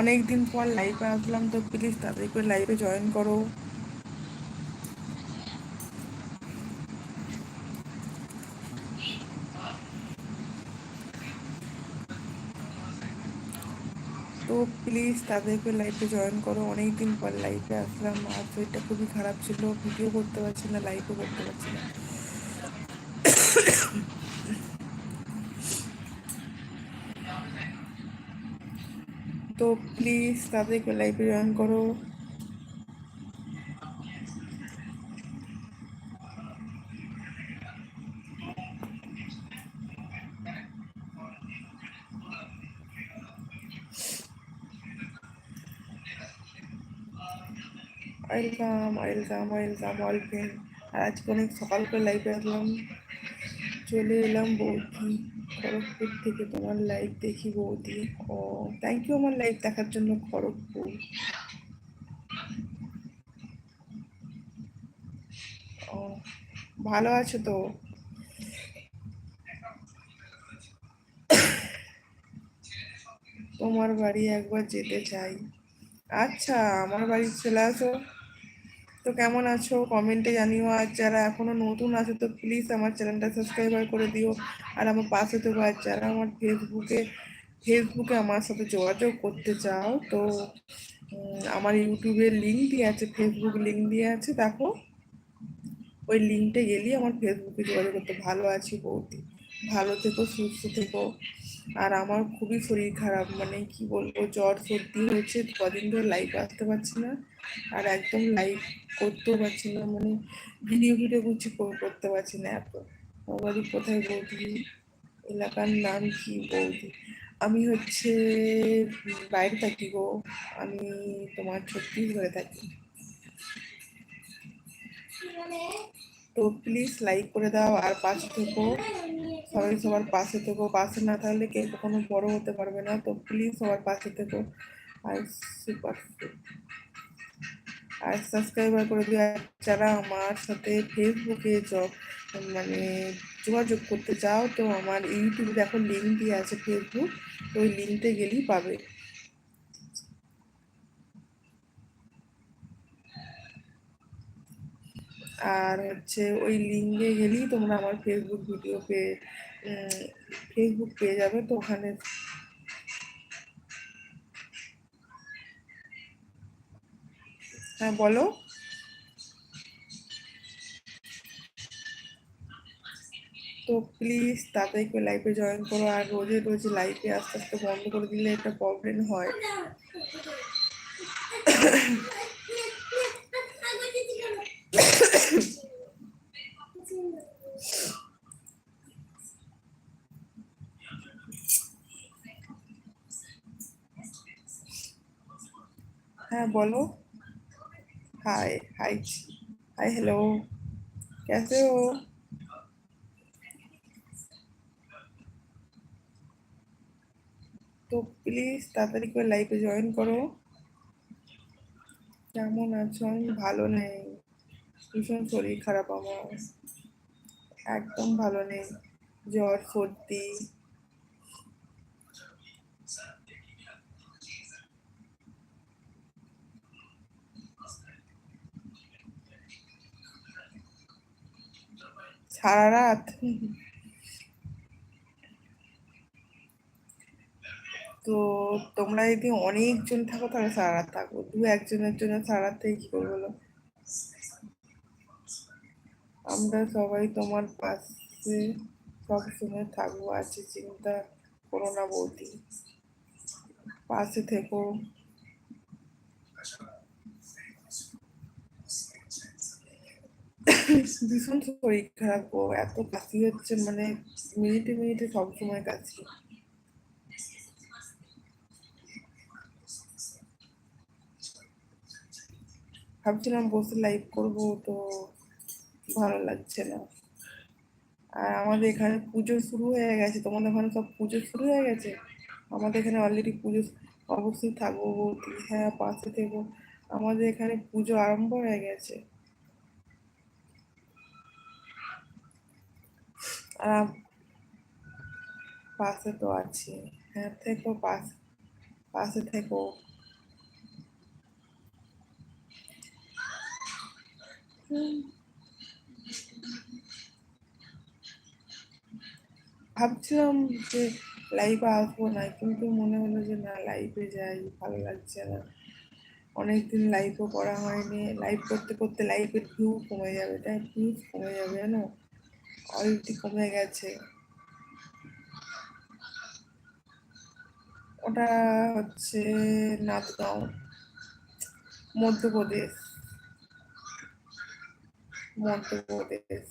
অনেক দিন পর লাইভে আসলাম, তো প্লিজ তাদের করে লাইভে জয়েন করো। তো প্লিজ তাদেরকে লাইভে জয়েন করো। অনেক দিন পর লাইভে আসলাম, আর শরীরটা খুবই খারাপ ছিল ভিডিও করতে পারছি না লাইভও করতে পারছি না। তো প্লিজ তাদেরকে লাইভে জয়েন করো। ওয়েলকাম ওয়েলকাম ওয়েলকাম ওয়েলকাম আর আজকে অনেক সকাল করে লাইভে আসলাম। চলে এলাম বৌদি। খড়গপুর থেকে তোমার লাইভ দেখি বৌদি। ও থ্যাংক ইউ আমার লাইভ দেখার জন্য খড়গপুর। ও, ভালো আছো তো? তোমার বাড়ি একবার যেতে চাই। আচ্ছা আমার বাড়ি চলে আসো। তো কেমন আছো? কমেন্টে জানিও। আর যারা এখনও নতুন আছে, তো প্লিজ আমার চ্যানেলটা সাবস্ক্রাইবার করে দিও। আর আমার পাশে তো আর যারা আমার ফেসবুকে ফেসবুকে আমার সাথে যোগাযোগ করতে চাও, তো আমার ইউটিউবের লিঙ্ক দিয়ে আছে ফেসবুক লিঙ্ক দিয়ে আছে, দেখো। ওই লিঙ্কটা গেলেই আমার ফেসবুকে যোগাযোগ করতে ভালো আছি বৌদি। ভালো থেকো, সুস্থ থেকো। আর আমার খুবই শরীর খারাপ। মানে কি বলব? জ্বর সর্দি হয়েছে। কদিন ধরে লাইভ আসতে পারছি না। আর একদম লাইভ করতেও পারছি না মানে ভিডিও ভিডিও কিছু করতে পারছি না এত। বাড়ি কোথায় বৌদি? এলাকার নাম কি বৌদি? আমি হচ্ছে বাইরে থাকি গো, আমি তোমার ছত্তিশগড়ে থাকি। তো প্লিজ লাইক করে দাও, আর পাশে থেকো। সবাই সবার পাশে থেকো। পাশে না থাকলে কেউ কখনো বড় হতে পারবে না। তো প্লিজ সবার পাশে থেকো। আর সুপার আর সাবস্ক্রাইবার করে দিও। যারা আমার সাথে ফেসবুকে জব মানে যোগাযোগ করতে চাও, তো আমার ইউটিউবে দেখো লিঙ্ক দিয়ে আছে ফেসবুক ওই লিঙ্কতে গেলেই পাবে। আর হচ্ছে ওই লিঙ্কে গেলেই তোমরা আমার ফেসবুক ভিডিও পেয়ে ফেসবুক পেয়ে যাবে, তো ওখানে হ্যাঁ বলো। তো প্লিজ তাড়াতাড়ি করে লাইফে জয়েন করো আর রোজে রোজে লাইফে আস্তে আস্তে বন্ধ করে দিলে একটা প্রবলেম হয়। হ্যাঁ বলো। हाय हाय हाय हेलो कैसे हो তো প্লিজ তাড়াতাড়ি করে লাইভে জয়েন করো কেমন আছো আমি ভালো নেই ভীষণ শরীর খারাপ আমার একদম ভালো নেই জ্বর সর্দি সারা রাত? তো তোমরা যদি অনেকজন থাকো, তাহলে সারা রাত থাকব দু একজনের জন্য সারা রাত থেকে কি করব বলো? আমরা সবাই তোমার পাশে সবসময় থাকব, আছে, চিন্তা করো না বৌদি। পাশে থেকো। ভীষণ শরীর খারাপ এত কাশি হচ্ছে মানে মিনিটে মিনিটে সবসময় কাশি। ভাবছিলাম বসে লাইভ করব, তো ভালো লাগছে না। আর আমাদের এখানে পুজো শুরু হয়ে গেছে, তোমাদের ওখানে সব পুজো শুরু হয়ে গেছে? আমাদের এখানে অলরেডি পুজো অবশ্যই থাকব হ্যাঁ পাশে থেকো। আমাদের এখানে পুজো আরম্ভ হয়ে গেছে। আর পাশে তো আছে। হ্যাঁ থেকো পাশে পাশে থেকো। ভাবছিলাম যে লাইভে আসব না, কিন্তু মনে হলো যে না লাইভে যাই, ভালো লাগছে না। অনেকদিন লাইভও করা হয়নি। লাইভ করতে করতে লাইভের ভিউ কমে যাবে, তাই ভিউজ কমে যাবে, জানো? অলরেডি কমে গেছে। ওটা হচ্ছে Nathgaon Madhya Pradesh. Madhya Pradesh.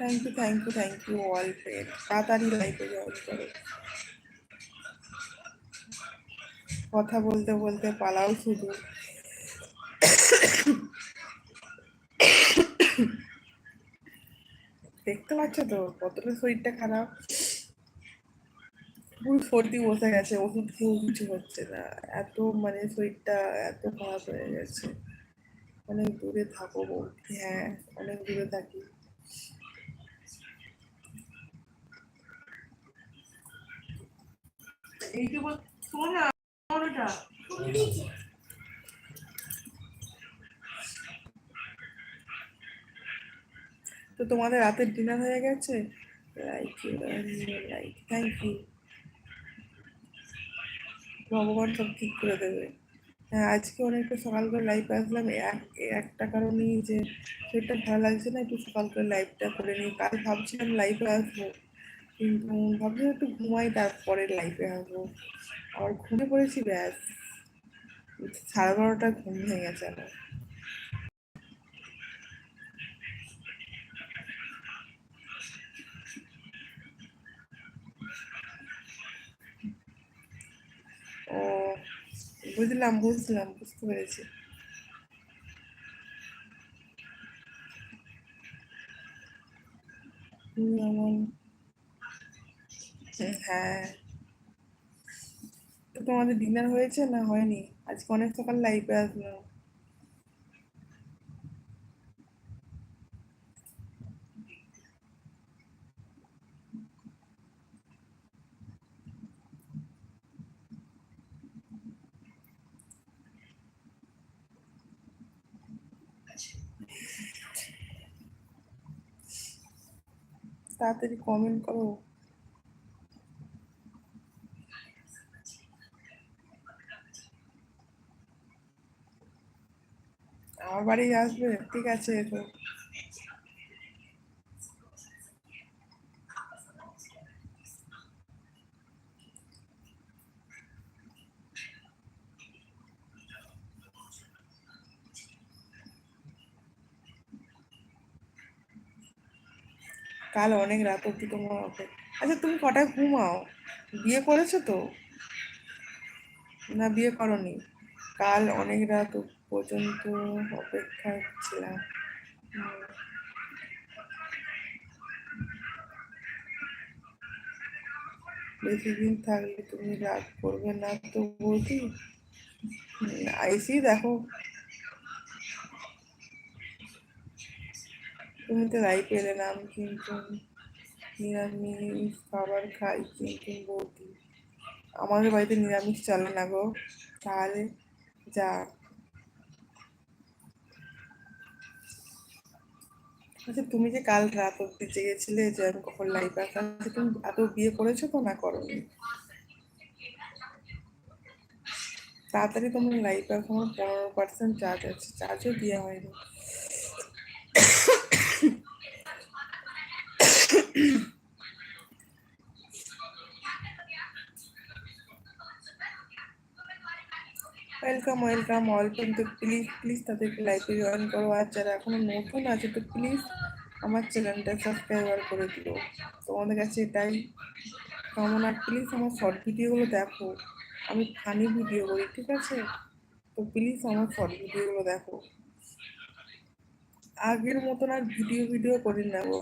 Thank you thank you thank you all friend তাড়াতাড়ি লাইফে জয়েন করো? কথা বলতে বলতে পালাও শুধু। দেখতে পাচ্ছ তো, কতটা শরীরটা খারাপ। পুরো সর্দি বসে গেছে, ওষুধ খেয়েও কিছু হচ্ছে না। এত মানে শরীরটা এত খারাপ হয়ে গেছে। অনেক দূরে থাকো হ্যাঁ অনেক দূরে থাকি। তো তোমাদের রাতের ডিনার হয়ে গেছে? থ্যাংক ইউ ভগবান সব ঠিক করে দেবে। হ্যাঁ আজকে অনেকটা সকাল করে লাইভ আসলাম। এক একটা কারণেই যে শরীরটা ভালো লাগছে না, একটু সকাল করে লাইভটা করে নিই। কাল ভাবছিলাম লাইভে আসব। কিন্তু ভাবছিলাম একটু ঘুমাই তারপরে লাইফে আসব। আবার ঘুমে পড়েছি, ব্যাস। সাড়ে বারোটা ঘুম ভেঙে গেছে আমার। ও, বুঝলাম বুঝলাম, বুঝতে পেরেছি। এমন হ্যাঁ। তো তোমাদের ডিনার হয়েছে না হয়নি? আজকে অনেক সকাল লাইভে আসলো তাড়াতাড়ি কমেন্ট করো। আমার বাড়ি আসবে, ঠিক আছে এসো কাল অনেক রাত অব্দি তোমার আচ্ছা তুমি কটায় ঘুমাও? বিয়ে করেছ তো? না, বিয়ে করনি। কাল অনেক রাত পর্যন্ত অপেক্ষা ছিলাম। বেশি দিন থাকলে তুমি রাত করবে না তো বৌদি? আইসি দেখো। তুমি তো রাই পেলে না, আমি কিন্তু নিরামিষ খাবার খাই কিন্তু বৌদি। আমাদের বাড়িতে নিরামিষ চলে না গো। তাহলে যা। আচ্ছা তুমি যে কাল রাত অব্দি জেগেছিলে যে আমি কখন লাইভ আচ্ছা, তুমি এত বিয়ে করেছ তো না করো তাড়াতাড়ি তোমার লাইভ এখন পনেরো পার্সেন্ট চার্জ আছে চার্জও দেওয়া হয়নি। ওয়েলকাম ওয়েলকাম অল কিন্তু প্লিজ প্লিজ তাদেরকে লাইভে জয়েন করো। আর যারা এখনও নতুন আছে, তো প্লিজ আমার চ্যানেলটা সাবস্ক্রাইবার করে দিও। তোমাদের কাছে এটাই কামনা। প্লিজ আমার শর্ট ভিডিওগুলো দেখো। আমি ফানি ভিডিও করি, ঠিক আছে? তো প্লিজ আমার শর্ট ভিডিওগুলো দেখো। আগের মতন আর ভিডিও ভিডিও করি না গো।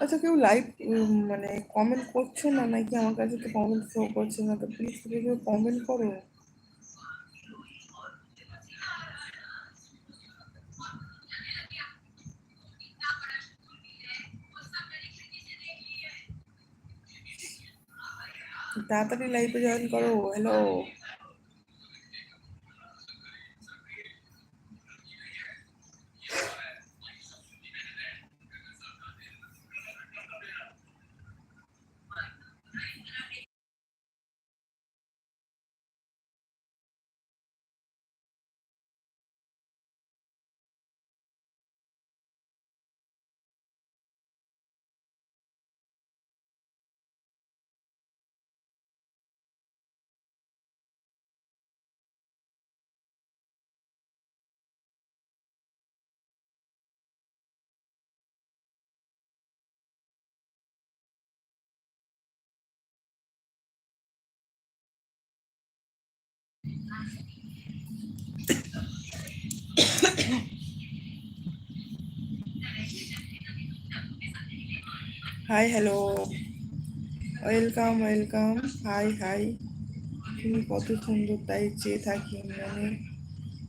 আচ্ছা কেউ লাইভ মানে কমেন্ট করছ না? নাকি আমার কাছে তো কমেন্ট শো করছে না? তো প্লিজ তুমি কেউ কমেন্ট করো। তাড়াতাড়ি লাইভে জয়েন করো। Hello hi hello welcome welcome hi hi তুমি কত সুন্দর তাই চেয়ে থাকি মানে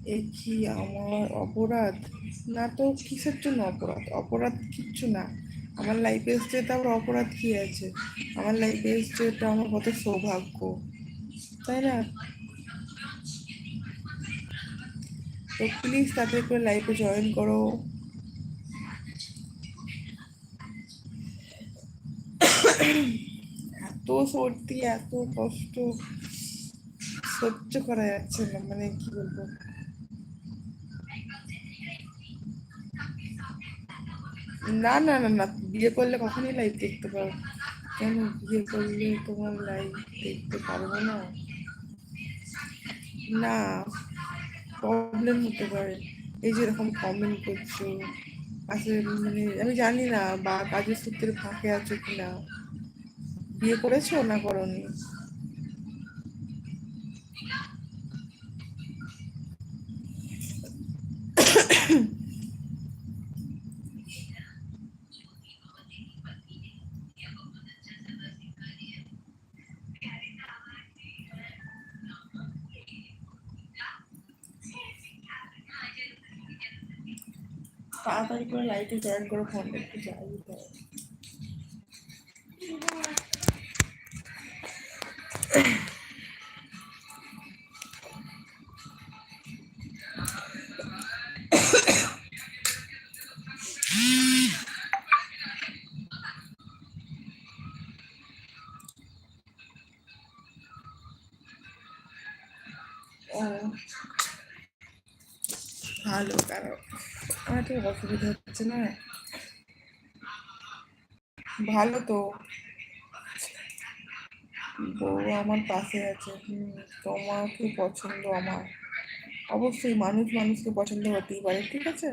এ কি আমার অপরাধ? না তো, কিসের জন্য অপরাধ? অপরাধ কিচ্ছু না। আমার লাইফে এসছে তো আবার অপরাধ কি আছে? আমার লাইফে এসছে এটা আমার কত সৌভাগ্য। তাই না? তো প্লিজ তাদের করে লাইফে জয়েন করো। এত সর্দি, এত কষ্ট। সহ্য করা যাচ্ছে না মানে কি বলব? না না না না, বিয়ে করলে কখনই লাইভ দেখতে পারো কেন? বিয়ে করলে তোমার লাইভ দেখতে পারব না। না। প্রবলেম হতে পারে। এই যে এরকম কমেন্ট করছ, আসলে মানে আমি জানি না বা কাজের সূত্রে ফাঁকে আছো কিনা। বিয়ে করেছ না করনি? তাড়াতাড়ি করে লাইটে জয়েন করো ফোনটা একটু দাও ও ভালো আমার তো অসুবিধা হচ্ছে না। ভালো তো। বউ আমার পাশে আছে তোমাকে পছন্দ আমার। অবশ্যই মানুষ মানুষকে পছন্দ হতেই পারে, ঠিক আছে?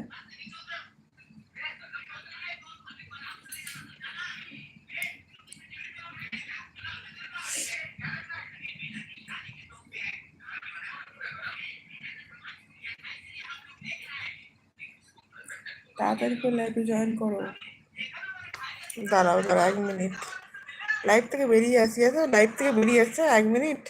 তাড়াতাড়ি করে লাইভে জয়েন করো দাঁড়াও দাঁড়াও এক মিনিট লাইভ থেকে বেরিয়ে আসি আছে লাইভ থেকে বেরিয়ে আসছে এক মিনিট